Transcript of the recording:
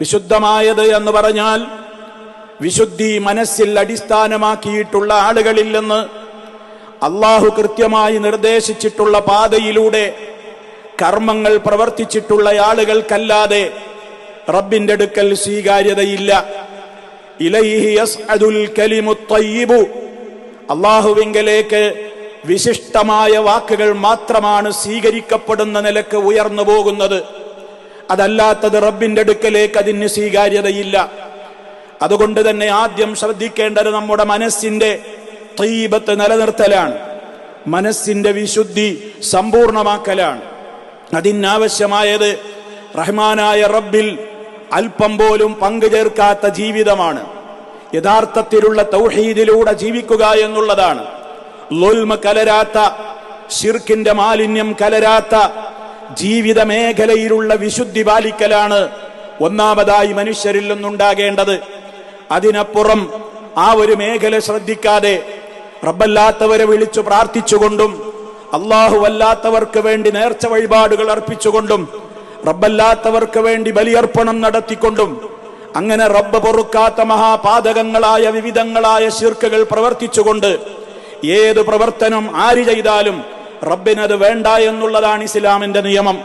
വിശുദ്ധമായത് എന്ന് പറഞ്ഞാൽ വിശുദ്ധി മനസ്സിൽ അടിസ്ഥാനമാക്കിയിട്ടുള്ള ആളുകളിൽ നിന്ന് അള്ളാഹു കൃത്യമായി നിർദ്ദേശിച്ചിട്ടുള്ള പാതയിലൂടെ കർമ്മങ്ങൾ പ്രവർത്തിച്ചിട്ടുള്ള ആളുകൾക്കല്ലാതെ റബ്ബിന്റെ അടുക്കൽ സ്വീകാര്യതയില്ല. അള്ളാഹുവിങ്കലേക്ക് വിശിഷ്ടമായ വാക്കുകൾ മാത്രമാണ് സ്വീകരിക്കപ്പെടുന്ന നിലയ്ക്ക് ഉയർന്നു പോകുന്നത്. അതല്ലാത്തത് റബ്ബിന്റെ അടുക്കലേക്ക് അതിന് സ്വീകാര്യതയില്ല. അതുകൊണ്ട് തന്നെ ആദ്യം ശ്രദ്ധിക്കേണ്ടത് നമ്മുടെ മനസ്സിന്റെ തീപത്ത് നിലനിർത്തലാണ്. മനസ്സിന്റെ വിശുദ്ധി സമ്പൂർണമാക്കലാണ്. അതിനാവശ്യമായത് റഹ്മാനായ റബ്ബിൽ അല്പം പോലും പങ്കു ചേർക്കാത്ത ജീവിതമാണ്. യഥാർത്ഥത്തിലുള്ള തൗഹീദിലൂടെ ജീവിക്കുക എന്നുള്ളതാണ്. ലുൽമ കലരാത്ത ശിർക്കിന്റെ മാലിന്യം കലരാത്ത ജീവിത മേഖലയിലുള്ള വിശുദ്ധി പാലിക്കലാണ് ഒന്നാമതായി മനുഷ്യരിൽ നിന്നുണ്ടാകേണ്ടത്. അതിനപ്പുറം ആ ഒരു മേഖല ശ്രദ്ധിക്കാതെ റബ്ബല്ലാത്തവരെ വിളിച്ചു പ്രാർത്ഥിച്ചുകൊണ്ടും അള്ളാഹു അല്ലാത്തവർക്ക് വേണ്ടി നേർച്ച വഴിപാടുകൾ അർപ്പിച്ചുകൊണ്ടും റബ്ബല്ലാത്തവർക്ക് വേണ്ടി ബലിയർപ്പണം നടത്തിക്കൊണ്ടും അങ്ങനെ റബ്ബ് പൊറുക്കാത്ത മഹാപാതകങ്ങളായ വിവിധങ്ങളായ ശീർക്കുകൾ പ്രവർത്തിച്ചുകൊണ്ട് ഏത് പ്രവർത്തനം ആര് ചെയ്താലും റബ്ബിനത് വേണ്ട എന്നുള്ളതാണ് ഇസ്ലാമിന്റെ നിയമം.